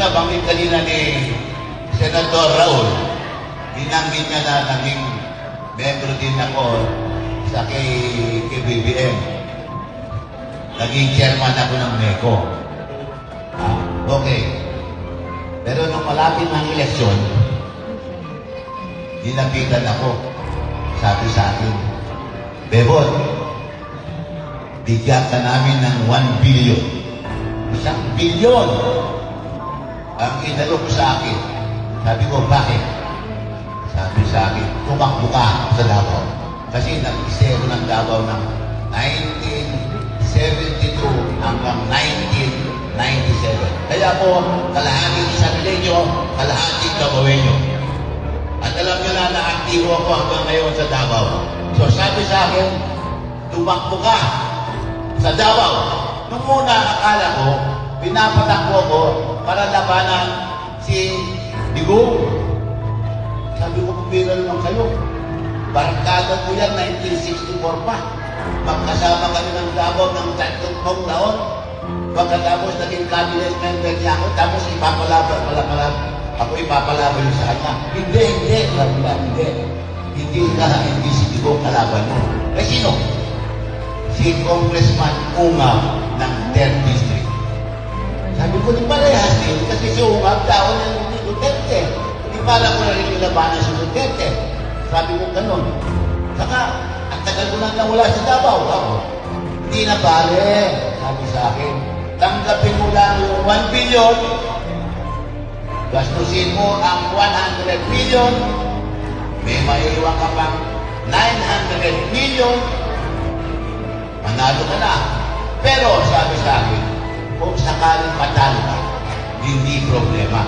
nabanggit kanina ni Senator Raul, dinanggit niya na naging membro din ako sa kay, kay BBM. Naging chairman ako ng MECO. Ah, okay. Pero nung malapit ng eleksyon, dinapitan ako. Sabi sa akin, Bebot, bigyan ka namin ng 1 billion. Isang bilyon ang inalo ko sa akin. Sabi ko, bakit? Sabi sa akin, tumakbo sa Davao. Kasi nag-isa ako ng Davao ng 1972 hanggang 1997. Kaya po, kalahati isang nyo, kalahati gagawin nyo. At alam nyo na na-aktibo ako hanggang ngayon sa Davao. So sabi sa akin, tumakbo sa Davao. Nung una, akala ko, pinapatakbo ko para labanan si Digong. Sabi ko, pumira naman kayo. Barkada ko yan, 1964 pa. Magkasama kami ng Davao ng tatlong taong taon. Pagkatapos naging cabinet member niya ako, tapos ipapalaban, pala pala, ako ipapalaban sa kanya. Hindi, hindi, sabi niya, hindi. Hindi ka, hindi si Digong kalaban mo. Eh sino? Si Congressman Ungaw ng 3rd District. Sabi ko, di parehas din, kasi si Ungaw tao ng Duterte. Di pala ko na rin nilabanan si Duterte. Sabi ko ganun. Saka, ang tagal ko nang nawala sa Davao. Ako, hindi na bale, sabi sa akin. Tanggapin mo lang yung 1 billion, gastusin mo ang 100 million, may maiiwan ka pang 900 million, manalo ka na. Hindi problema.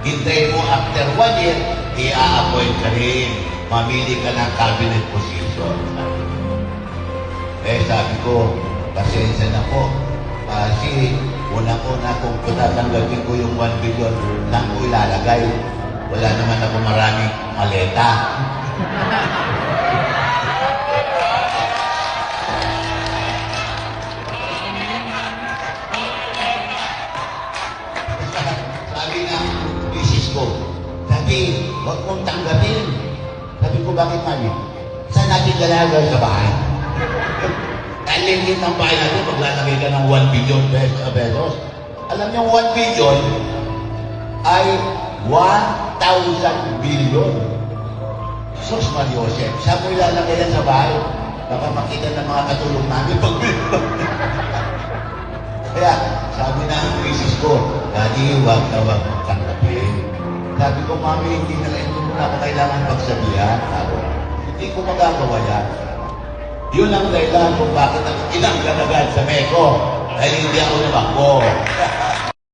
Hintayin mo after one year, i-appoint ka rin. Mamili ka ng cabinet position. Eh sabi ko, pasensya na po. Kasi unang-una kung tinatanggapin ko yung 1 billion, saan ko ilalagay? Wala naman ako maraming maleta. Sabi, huwag mong tanggapin. Sabi ko, bakit mami? Saan natin lalagay sa bahay? Ang lingit ng bahay natin, maglalagay ka ng 1 billion pesos. pesos. Alam niyo, 1 billion ay 1,000 billion. Sus Mariosep, saan mo ilalagay yan sa bahay? Baka makita ng mga katulong namin pag Kaya, sabi ng misis ko, Daddy, huwag na huwag tanggapin. Sabi ko, Mami, hindi na hindi mo na ako kailangan pagsabihan. Sabi, hindi ko magagawa yan. Yun ang dahilan kung bakit ako ilang agad sa Meko. Dahil hindi ako nabakbo.